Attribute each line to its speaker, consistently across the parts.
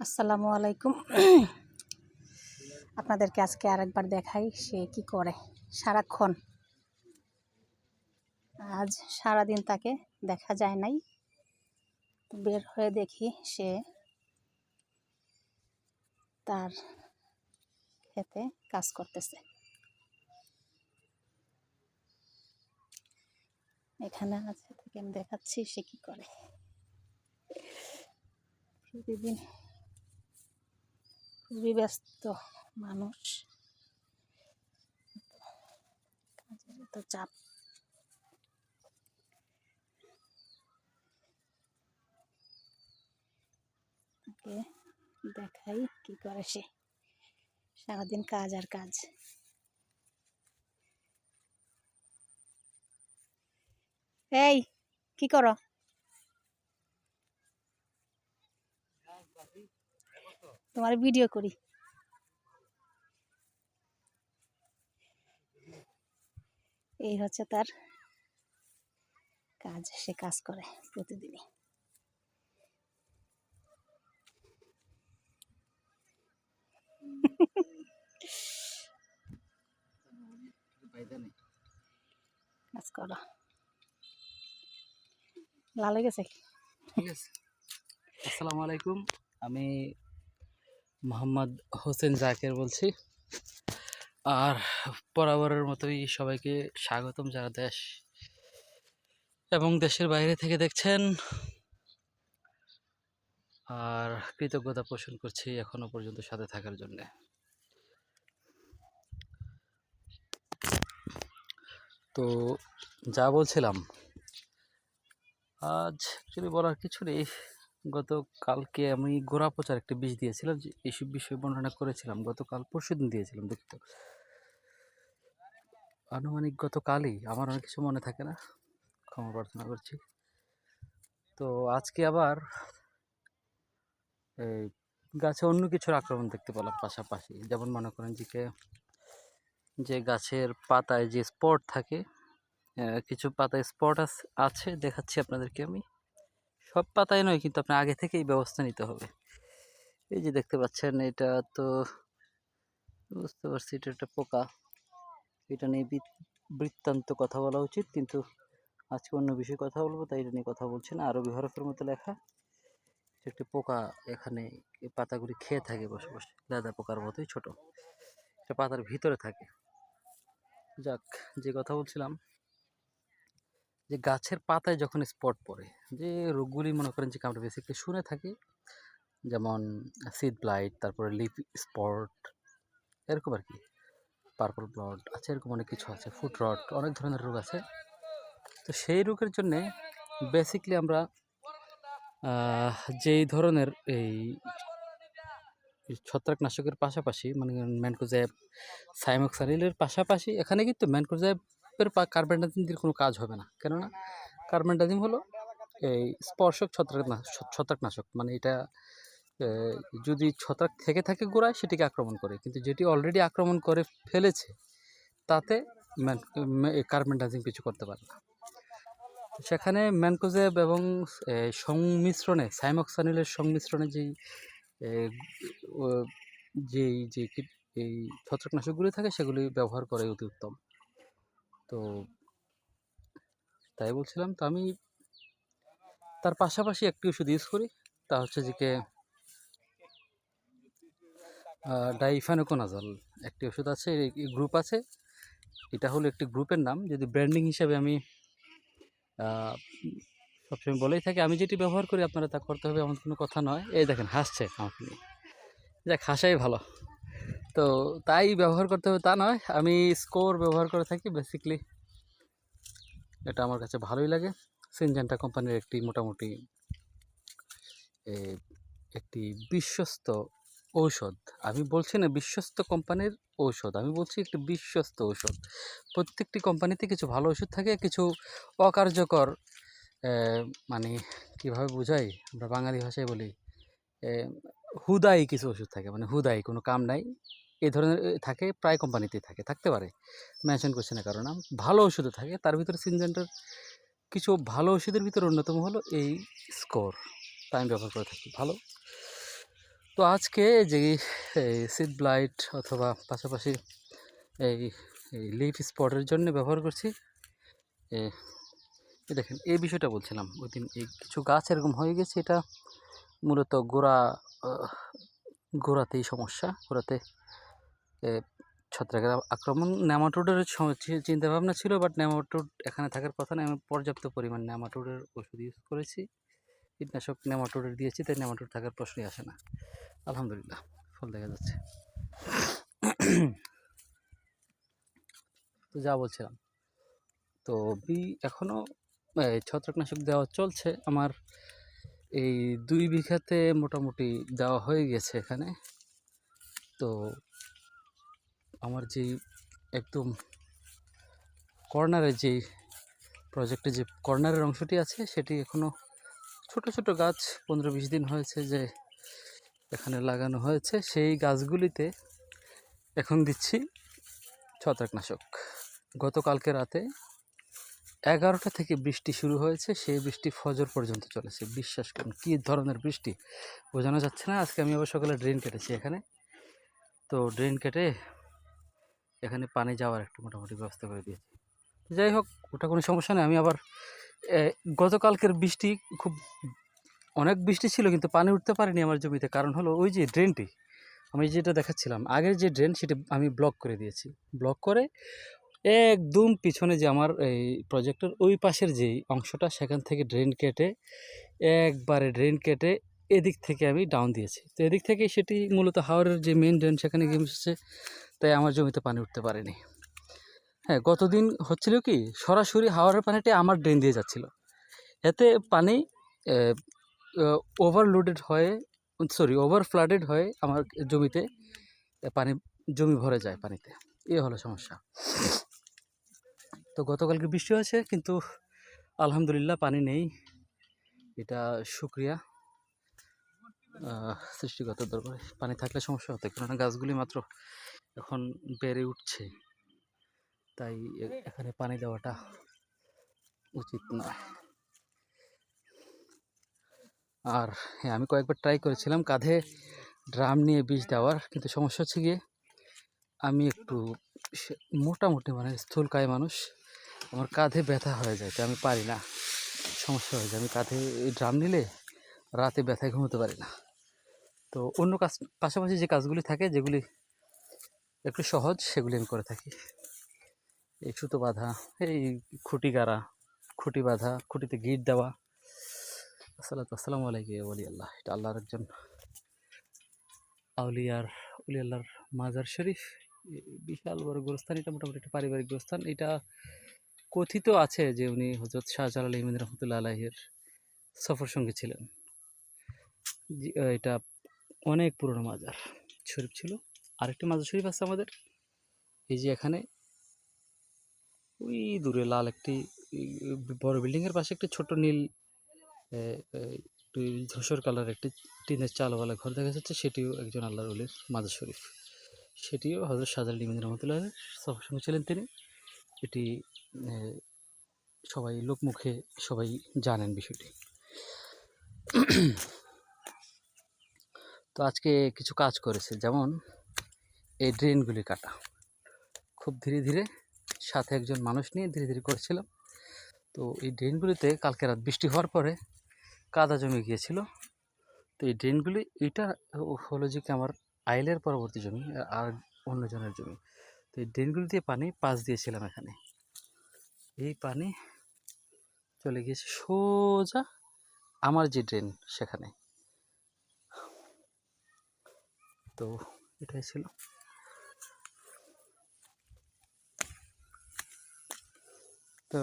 Speaker 1: আসসালামু আলাইকুম। আপনাদেরকে আজকে আরেকবার দেখাই সে কি করে। সারাক্ষণ। আজ সারাদিন তাকে দেখা যায় নাই। বের হয়ে দেখি সে তার খেতে কাজ করতেছে। এখানে আছে থেকে আমি দেখাচ্ছি সে কি করে। প্রতিদিন খুবই ব্যস্ত মানুষ। চাপ। দেখাই কি করে সে। সারাদিন কাজ আর কাজ। এই, কি করো? তোমার ভিডিও করি। এই হচ্ছে তার কাজ, সে কাজ করে প্রতিদিনই। কাজ লাল হয়ে গেছে
Speaker 2: আলাইকুম। আমি মোহাম্মদ হোসেন জাকের বলছি। আর বরাবরের মতোই সবাইকে স্বাগতম যারা দেশ এবং দেশের বাইরে থেকে দেখছেন। আর কৃতজ্ঞতা পোষণ করছি এখনও পর্যন্ত সাথে থাকার জন্য। তো যা বলছিলাম, আজ অ্যাকচুয়ালি বলার কিছু নেই গতকালকে আমি গোড়া পচার একটা বীজ দিয়েছিলাম যে এইসব বিষয়ে বর্ণনা করেছিলাম। গতকাল পরশু দিন দিয়েছিলাম, দুঃখিত আনুমানিক গতকালই, আমার অনেক কিছু মনে থাকে না, ক্ষমা প্রার্থনা করছি। তো আজকে আবার এই গাছে অন্য কিছুর আক্রমণ দেখতে পেলাম পাশাপাশি। যেমন মনে করেন যে যে গাছের পাতায় যে স্পট থাকে কিছু পাতায় স্পট আছে, দেখাচ্ছি আপনাদেরকে আমি। সব পাতায় নয়, কিন্তু আপনার আগে থেকেই ব্যবস্থা নিতে হবে। এই যে দেখতে পাচ্ছেন, এটা তো বুঝতে পারছি এটা একটা পোকা। এটা নিয়ে বৃত- বৃত্তান্ত কথা বলা উচিত, কিন্তু আজকে অন্য বিষয়ে কথা বলব, তাই এটা নিয়ে কথা বলছি না। আরবি হরফের মতো লেখা। একটি পোকা, এখানে পাতাগুলি খেয়ে থাকে বসে বসে লেদা পোকার মতোই ছোট। এটা পাতার ভিতরে থাকে। যাক, যে কথা বলছিলাম যে গাছের পাতায় যখন স্পট পড়ে, যে রোগগুলি মনে করেন যে আমরা বেসিকলি শুনে থাকি, যেমন সিড ব্লাইট তারপরে লিপ স্পট এরকম আর কি পার্পল ব্লড আছে এরকম অনেক কিছু আছে ফুট রট অনেক ধরনের রোগ আছে। তো সেই রোগের জন্যে বেসিকলি আমরা যেই ধরনের এই ছত্রাকনাশকের পাশাপাশি মানে ম্যানকোজ্যাব সাইমোক্সানিলের পাশাপাশি, এখানে কিন্তু ম্যানকোজ্যাবের কার্বেন্ডাজিম দিয়ে কোনো কাজ হবে না। কেননা কার্বেন্ডাজিম হলো এই স্পর্শক ছত্রাকনাশক ছত্রাকনাশক। মানে এটা যদি ছত্রাক থেকে থাকে গোড়ায় সেটিকে আক্রমণ করে। কিন্তু যেটি অলরেডি আক্রমণ করে ফেলেছে তাতে কার্বেন্ডাজিম কিছু করতে পারে না। সেখানে ম্যানকোজেব এবং সংমিশ্রণে সাইমক্সানিলের সংমিশ্রণে যেই যেই যে এই ছত্রাকনাশকগুলি থাকে সেগুলি ব্যবহার করে অতি উত্তম। তো তাই বলছিলাম তো আমি তার পাশাপাশি একটি ওষুধ ইউজ করি, তা হচ্ছে যে কে ডাইফানোকোনাজল একটি ওষুধ আছে গ্রুপ আছে। এটা হলো একটি গ্রুপের নাম, যদি ব্র্যান্ডিং হিসাবে আমি সবসময় বলেই থাকি, আমি যেটি ব্যবহার করি আপনারা তা করতে হবে এমন কোনো কথা নয়। এই দেখেন, হাসছে আমাকে নিয়ে। যাক, হাসাই ভালো। তো তাই ব্যবহার করতে হবে তা নয়। আমি স্কোর ব্যবহার করে থাকি বেসিকলি এটা আমার কাছে ভালোই লাগে। সিনজেন্টা কোম্পানির একটি মোটামুটি একটি বিশ্বস্ত ঔষধ। আমি বলছি না বিশ্বস্ত কোম্পানির ঔষধ, আমি বলছি একটি বিশ্বস্ত ঔষধ। প্রত্যেকটি কোম্পানিতে কিছু ভালো ওষুধ থাকে, কিছু অকার্যকর মানে কীভাবে বোঝাই? আমরা বাঙালি ভাষায় বলি হুদাই কিছু ওষুধ থাকে। মানে হুদাই, কোনো কাম নাই। এই ধরনের থাকে, প্রায় কোম্পানিতেই থাকে, থাকতে পারে। মেনশন করছে না কারণ ভালো ওষুধও থাকে। তার ভিতরে সিনজেন্টার কিছু ভালো ওষুধের ভিতরে অন্যতম হলো এই স্কোর তা আমি ব্যবহার করে থাকি, ভালো। তো আজকে যে সিড ব্লাইট অথবা পাশাপাশি এই লিফ স্পটের জন্য ব্যবহার করছি দেখেন, এই বিষয়টা বলছিলাম, ওই দিন এই কিছু গাছ এরকম হয়ে গেছে, এটা মূলত গোড়া গোড়াতেই সমস্যা, গোড়াতে ছত্রাকের আক্রমণ নেমাটোডের চিন্তা ভাবনা ছিল বাট নেমাটোড এখানে থাকার কথা না আমি পর্যাপ্ত পরিমাণ নেমাটোডের ওষুধ ইউজ করেছি। কীটনাশক নেমাটোডের দিয়েছি, তাই নেমাটোড থাকার প্রশ্নই আসে না। আলহামদুলিল্লাহ, ফল দেখা যাচ্ছে। তো যা বলছিলাম। তো বি এখনও ছত্রাকনাশক দেওয়া চলছে। আমার এই দুই বিঘাতে মোটামুটি দেওয়া হয়ে গেছে এখানে। তো আমার যেই একদম কর্নারের যেই প্রজেক্টে যে কর্নারের অংশটি আছে, সেটি এখনও ছোট ছোট গাছ পনেরো, বিশ দিন হয়েছে যে এখানে লাগানো হয়েছে। সেই গাছগুলিতে এখন দিচ্ছি ছত্রাকনাশক। গতকালকে রাতে এগারোটা থেকে বৃষ্টি শুরু হয়েছে, সেই বৃষ্টি ফজর পর্যন্ত চলেছে। বিশ্বাস করুন, কী ধরনের বৃষ্টি? বোঝানো যাচ্ছে না। আজকে আমি আবার সকালে ড্রেন কেটেছি এখানে। তো ড্রেন কেটে এখানে পানি যাওয়ার একটা মোটামুটি ব্যবস্থা করে দিয়েছি। যাই হোক, ওটা কোনো সমস্যা নেই। আমি আবার গতকালকের বৃষ্টি খুব, অনেক বৃষ্টি ছিল কিন্তু পানি উঠতে পারেনি আমার জমিতে। কারণ হলো ওই যে ড্রেনটি, আমি যেটা দেখাচ্ছিলাম, আগের যে ড্রেন সেটা আমি ব্লক করে দিয়েছি। ব্লক করে একদম পিছনে যে আমার এই প্রজেক্টের ওই পাশের যেই অংশটা, সেখান থেকে ড্রেন কেটে, একবারে ড্রেন কেটে এদিক থেকে আমি ডাউন দিয়েছি। তো এদিক থেকে সেটি মূলত হাওড়ের যে মেন ড্রেন সেখানে গিয়ে মিশেছে তাই আমার জমিতে পানি উঠতে পারেনি। হ্যাঁ গতদিন হচ্ছিল কি, সরাসরি হাওড়ের পানিটা আমার ড্রেন দিয়ে যাচ্ছিল। এতে পানি ওভারলোডেড হয়ে সরি ওভার ফ্লাডেড হয়ে আমার জমিতে পানি, জমি ভরে যায় পানিতে। এ হলো সমস্যা। তো গতকালকে বৃষ্টি হয়েছে, কিন্তু আলহামদুলিল্লাহ পানি নেই। এটা শুক্রিয়া। সৃষ্টিগত দরবারে পানি থাকলে সমস্যা হতো, কেননা গাছগুলি মাত্র এখন বেড়ে উঠছে। তাই এখানে পানি দেওয়াটা উচিত নয়। আর হ্যাঁ আমি কয়েকবার ট্রাই করেছিলাম কাঁধে ড্রাম নিয়ে বীজ দেওয়ার, কিন্তু সমস্যা হচ্ছে গিয়ে আমি একটু মোটামুটি মানে স্থূলকায় মানুষ, আমার কাঁধে ব্যথা হয়ে যায়, তো আমি পারি না। সমস্যা হয়ে যায়, আমি কাঁধে ড্রাম নিলে রাতে ব্যথায় ঘুমোতে পারি না। তো অন্য কাজ, পাশাপাশি যে কাজগুলি থাকে, যেগুলি একটু সহজ সেগুলি আমি করে থাকি। এই সুতো বাঁধা, এই খুঁটি গাড়া, খুঁটি বাঁধা, খুঁটিতে গিট দেওয়া। আসসালাতু আসসালামু আলাইকুম ওলি আল্লাহ এটা আল্লাহর একজন আউলিয়ার উলি আল্লাহর মাজার শরীফ। বিশাল বড় গোরস্থান, এটা মোটামুটি একটা পারিবারিক গোরস্থান। এটা কথিত আছে যে উনি হজরত শাহজালাল ইমিন রহমতুল্লাহ আলাহের সফর সঙ্গী ছিলেন। এটা অনেক পুরনো মাজার, শরীফ ছিল। আরেকটি মাজার শরীফ আছে আমাদের। এই যে এখানে ওই দূরে লাল একটি, বড় বিল্ডিংয়ের পাশে একটি ছোট নীল ধূসর কালার একটি টিনের চালওয়ালা ঘর দেখা যাচ্ছে, সেটিও একজন আল্লাহর অলির মাজার শরীফ। সেটিও হজরত শাহজালাল ইমিন রহমতুল্লাহ সফর সঙ্গে ছিলেন তিনি। এটি সবাই লোকমুখে সবাই জানেন বিষয়টি। তো আজকে কিছু কাজ করেছে। যেমন এই ড্রেনগুলি কাটা। খুব ধীরে ধীরে সাথে একজন মানুষ নিয়ে ধীরে ধীরে করেছিলাম। তো এই ড্রেনগুলিতে কালকে রাত বৃষ্টি হওয়ার পরে কাদা জমে গিয়েছিল। তো এই ড্রেনগুলি, এটা হলো যে কি আমার আইলের পরবর্তী জমি আর অন্যজনের জমি। তো এই ড্রেনগুলি দিয়ে পানি পাস দিয়েছিলাম এখানে। এই পানি চলে গিয়েছে সোজা আমার যে ড্রেন সেখানে। তো এটাই ছিল। তো।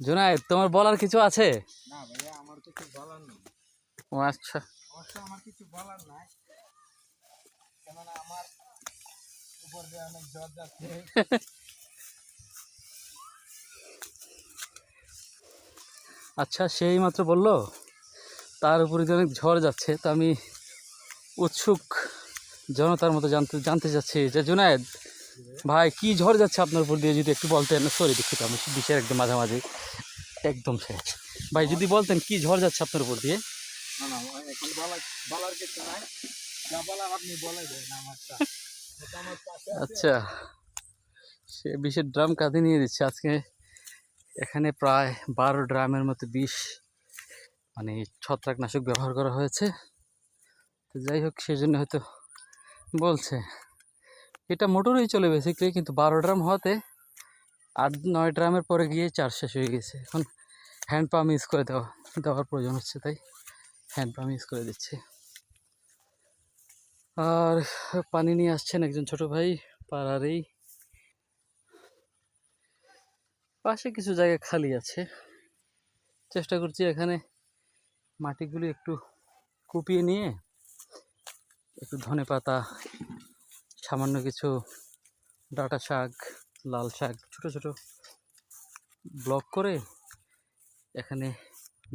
Speaker 2: জোনায়েদ তোমার বলার কিছু আছে?
Speaker 3: না ভাইয়া আমার কিছু বলার নেই।
Speaker 2: ও আচ্ছা।
Speaker 3: অবশ্য আমার কিছু বলার নাই। কেননা আমার উপর দিয়ে অনেক জ্বর যাচ্ছে।
Speaker 2: আচ্ছা সেই মাত্র বলল। তার উপরে দিয়ে অনেক ঝড় যাচ্ছে। তো আমি উৎসুক জনতার মতো জানতে জানতে চাচ্ছি যে জুনায়েদ ভাই কি ঝড় যাচ্ছে আপনার উপর দিয়ে যদি একটু বলতেন? সরি দুঃখিত আমি বিষয়ের একদম মাঝামাঝি। একদম শেষ। ভাই যদি বলতেন কি ঝড় যাচ্ছে আপনার উপর দিয়ে?
Speaker 3: না না এখন বলার বলার কিছু নাই। যা বলার আপনি বলে দেন আমারটা। এটা আমার পাশে আছে।
Speaker 2: আচ্ছা সে বিষের ড্রাম কাঁধে নিয়ে দিচ্ছে আজকে এখানে প্রায় বারো ড্রামের মতো বিষ মানে ছত্রাকনাশক ব্যবহার করা হয়েছে। তো যাই হোক সেজন্য হয়তো বলছে। এটা মোটরেই চলে বেসিক্যালি কিন্তু বারো ড্রাম হওয়াতে আট নয় ড্রামের পরে গিয়ে চার শেষ হয়ে গেছে। এখন হ্যান্ড পাম্প ইউজ করে দেওয়া, দেওয়ার প্রয়োজন হচ্ছে, তাই হ্যান্ড পাম্প ইউজ করে দিচ্ছে। আর পানি নিয়ে আসছেন একজন ছোট ভাই পাড়ারেই। পাশে কিছু জায়গা খালি আছে। চেষ্টা করছি এখানে মাটিগুলি একটু কুপিয়ে নিয়ে একটু ধনে পাতা সামান্য কিছু ডাটা শাক, লাল শাক ছোট ছোট ব্লক করে এখানে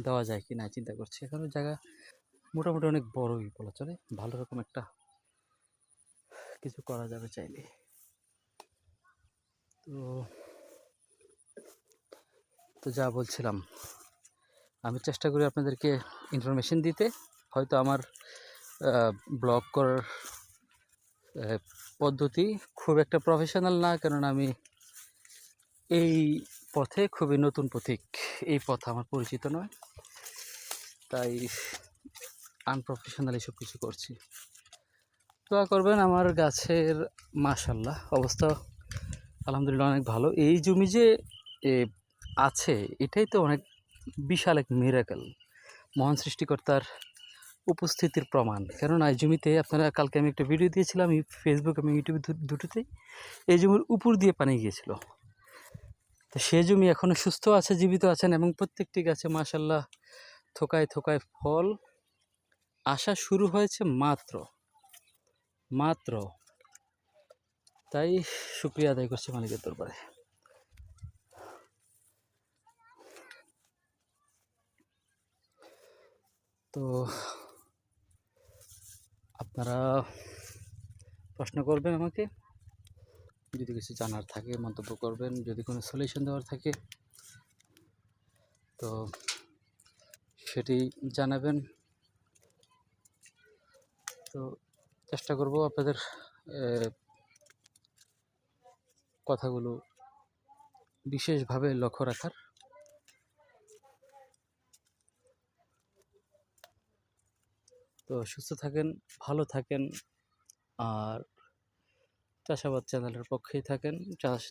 Speaker 2: দেওয়া যায় কি না চিন্তা করছি। এখানে জায়গা মোটামুটি অনেক বড়ই বলা চলে। ভালো রকম একটা কিছু করা যাবে চাইলে। তো তো যা বলছিলাম, আমি চেষ্টা করি আপনাদেরকে ইনফরমেশন দিতে। হয়তো আমার ব্লগ করার পদ্ধতি খুব একটা প্রফেশনাল না, কেননা আমি এই পথে খুবই নতুন পথিক। এই পথ আমার পরিচিত নয়। তাই আনপ্রফেশনাল এসব কিছু করছি। দোয়া করবেন আমার গাছের মাশাল্লাহ অবস্থা আলহামদুলিল্লাহ অনেক ভালো। এই জমি যে আছে, এটাই তো অনেক বিশাল এক মিরাকেল মহান সৃষ্টিকর্তার উপস্থিতির প্রমাণ। কেননা এই জমিতে আপনারা কালকে আমি একটা ভিডিও দিয়েছিলাম ফেসবুক এবং ইউটিউব দু- দুটোতে এই জমির উপর দিয়ে পানি গিয়েছিল। তো সে জমি এখনও সুস্থ আছে, জীবিত আছেন এবং প্রত্যেকটি গাছে মাশাল্লাহ থোকায় থোকায় ফল। আসা শুরু হয়েছে মাত্র। মাত্র। তাই শুক্রিয়া আদায় করছি মালিকের দরবারে। তো আপনারা প্রশ্ন করবেন আমাকে। যদি কিছু জানার থাকে, মন্তব্য করবেন, যদি কোনো সলিউশন দেওয়ার থাকে, তো সেটি জানাবেন। তো চেষ্টা করব আপনাদের কথাগুলো বিশেষভাবে লক্ষ্য রাখার। তো সুস্থ থাকেন, ভালো থাকেন। আর চাষাবাদ চ্যানেলের পক্ষেই থাকেন, চাষ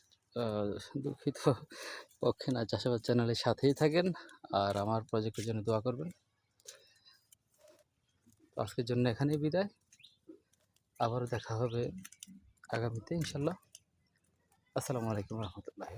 Speaker 2: দুঃখিত পক্ষে না, চাষাবাদ চ্যানেলের সাথেই থাকেন। আর আমার প্রজেক্টের জন্য দোয়া করবেন। আজকের জন্য এখানেই বিদায়। আবারও দেখা হবে আগামীতে ইনশাল্লাহ। আসসালামু আলাইকুম রহমতুল্লাহ